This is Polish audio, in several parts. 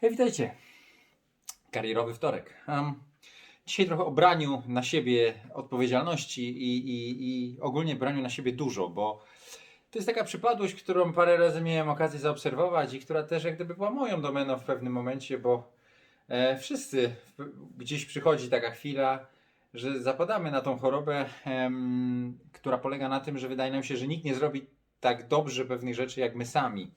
Hej, witajcie. Karierowy wtorek. Um, dzisiaj trochę o braniu na siebie odpowiedzialności i, i, i ogólnie braniu na siebie dużo, bo to jest taka przypadłość, którą parę razy miałem okazję zaobserwować i która też jak gdyby była moją domeną w pewnym momencie, bo e, wszyscy gdzieś przychodzi taka chwila, że zapadamy na tą chorobę, em, która polega na tym, że wydaje nam się, że nikt nie zrobi tak dobrze pewnych rzeczy jak my sami.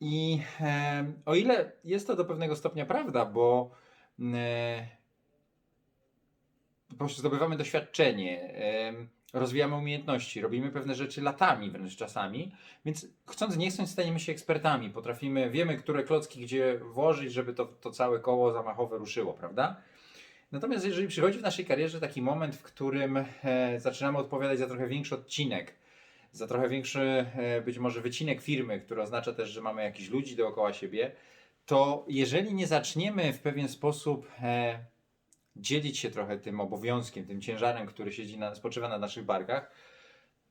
I em, o ile jest to do pewnego stopnia prawda, bo e, po prostu zdobywamy doświadczenie, em, rozwijamy umiejętności, robimy pewne rzeczy latami wręcz czasami, więc chcąc nie chcąc stajemy się ekspertami, potrafimy, wiemy, które klocki gdzie włożyć, żeby to, to całe koło zamachowe ruszyło, prawda? Natomiast jeżeli przychodzi w naszej karierze taki moment, w którym e, zaczynamy odpowiadać za trochę większy odcinek, za trochę większy e, być może wycinek firmy, który oznacza też, że mamy jakichś ludzi dookoła siebie, to jeżeli nie zaczniemy w pewien sposób e, dzielić się trochę tym obowiązkiem, tym ciężarem, który siedzi na, spoczywa na naszych barkach,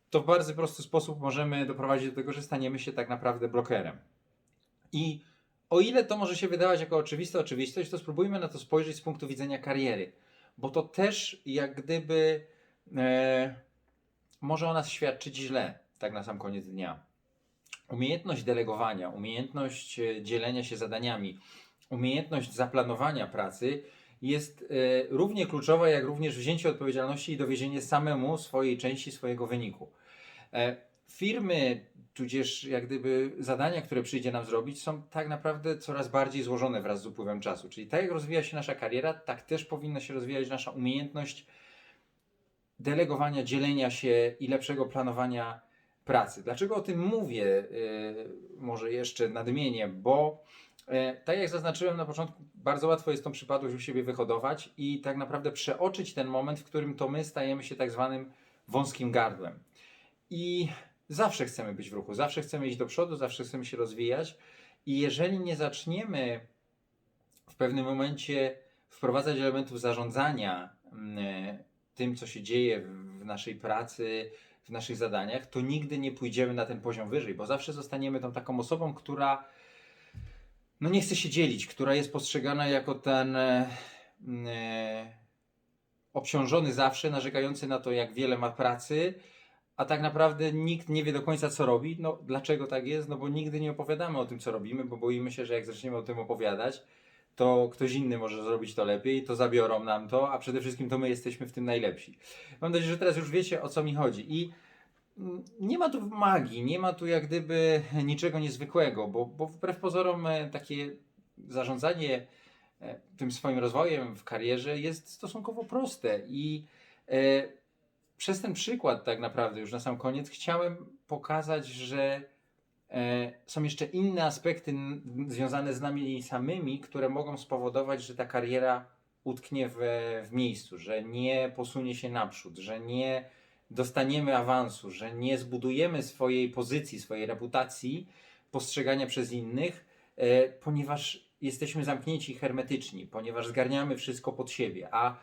to w bardzo prosty sposób możemy doprowadzić do tego, że staniemy się tak naprawdę blokerem. I o ile to może się wydawać jako oczywista oczywistość, to spróbujmy na to spojrzeć z punktu widzenia kariery, bo to też jak gdyby e, może o nas świadczyć źle, tak na sam koniec dnia. Umiejętność delegowania, umiejętność e, dzielenia się zadaniami, umiejętność zaplanowania pracy jest e, równie kluczowa, jak również wzięcie odpowiedzialności i dowiezienie samemu swojej części, swojego wyniku. E, firmy, tudzież jak gdyby zadania, które przyjdzie nam zrobić, są tak naprawdę coraz bardziej złożone wraz z upływem czasu. Czyli tak jak rozwija się nasza kariera, tak też powinna się rozwijać nasza umiejętność delegowania, dzielenia się i lepszego planowania pracy. Dlaczego o tym mówię? Yy, może jeszcze nadmienię, bo e, tak jak zaznaczyłem na początku, bardzo łatwo jest tą przypadłość u siebie wyhodować i tak naprawdę przeoczyć ten moment, w którym to my stajemy się tak zwanym wąskim gardłem. I zawsze chcemy być w ruchu, zawsze chcemy iść do przodu, zawsze chcemy się rozwijać. I jeżeli nie zaczniemy w pewnym momencie wprowadzać elementów zarządzania mm, tym, co się dzieje w naszej pracy, w naszych zadaniach, to nigdy nie pójdziemy na ten poziom wyżej, bo zawsze zostaniemy tą taką osobą, która no nie chce się dzielić, która jest postrzegana jako ten e, e, obciążony zawsze, narzekający na to, jak wiele ma pracy, a tak naprawdę nikt nie wie do końca, co robi. No dlaczego tak jest? No bo nigdy nie opowiadamy o tym, co robimy, bo boimy się, że jak zaczniemy o tym opowiadać, to ktoś inny może zrobić to lepiej, to zabiorą nam to, a przede wszystkim to my jesteśmy w tym najlepsi. Mam nadzieję, że teraz już wiecie, o co mi chodzi. I mm, nie ma tu magii, nie ma tu jak gdyby niczego niezwykłego, bo, bo wbrew pozorom e, takie zarządzanie e, tym swoim rozwojem w karierze jest stosunkowo proste i e, przez ten przykład tak naprawdę już na sam koniec chciałem pokazać, że są jeszcze inne aspekty związane z nami samymi, które mogą spowodować, że ta kariera utknie w, w miejscu, że nie posunie się naprzód, że nie dostaniemy awansu, że nie zbudujemy swojej pozycji, swojej reputacji, postrzegania przez innych, e, ponieważ jesteśmy zamknięci hermetyczni, ponieważ zgarniamy wszystko pod siebie, a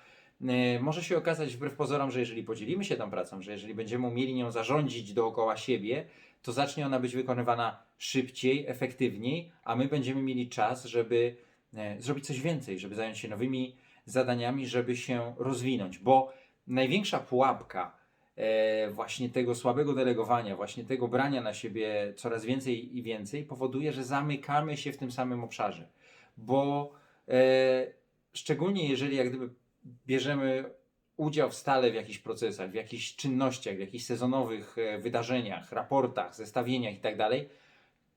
e, może się okazać wbrew pozorom, że jeżeli podzielimy się tą pracą, że jeżeli będziemy umieli nią zarządzić dookoła siebie, to zacznie ona być wykonywana szybciej, efektywniej, a my będziemy mieli czas, żeby e, zrobić coś więcej, żeby zająć się nowymi zadaniami, żeby się rozwinąć, bo największa pułapka e, właśnie tego słabego delegowania, właśnie tego brania na siebie coraz więcej i więcej powoduje, że zamykamy się w tym samym obszarze, bo e, szczególnie jeżeli jak gdyby bierzemy udział stale w jakichś procesach, w jakichś czynnościach, w jakichś sezonowych e, wydarzeniach, raportach, zestawieniach i tak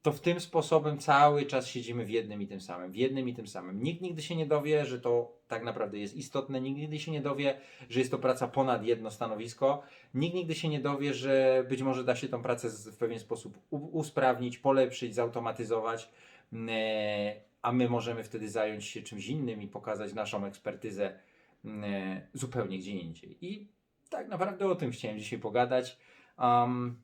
to w tym sposobem cały czas siedzimy w jednym i tym samym, w jednym i tym samym. Nikt nigdy się nie dowie, że to tak naprawdę jest istotne, nikt nigdy się nie dowie, że jest to praca ponad jedno stanowisko, nikt nigdy się nie dowie, że być może da się tą pracę w pewien sposób usprawnić, polepszyć, zautomatyzować, mm, e, a my możemy wtedy zająć się czymś innym i pokazać naszą ekspertyzę zupełnie gdzie indziej. I tak naprawdę o tym chciałem dzisiaj pogadać. Um,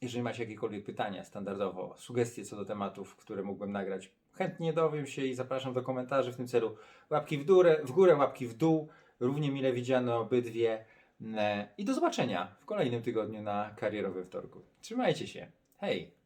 jeżeli macie jakiekolwiek pytania standardowo, sugestie co do tematów, które mógłbym nagrać, chętnie dowiem się i zapraszam do komentarzy w tym celu. Łapki w górę, w górę łapki w dół, równie mile widziane obydwie. Mm, I do zobaczenia w kolejnym tygodniu na karierowym wtorku. Trzymajcie się. Hej!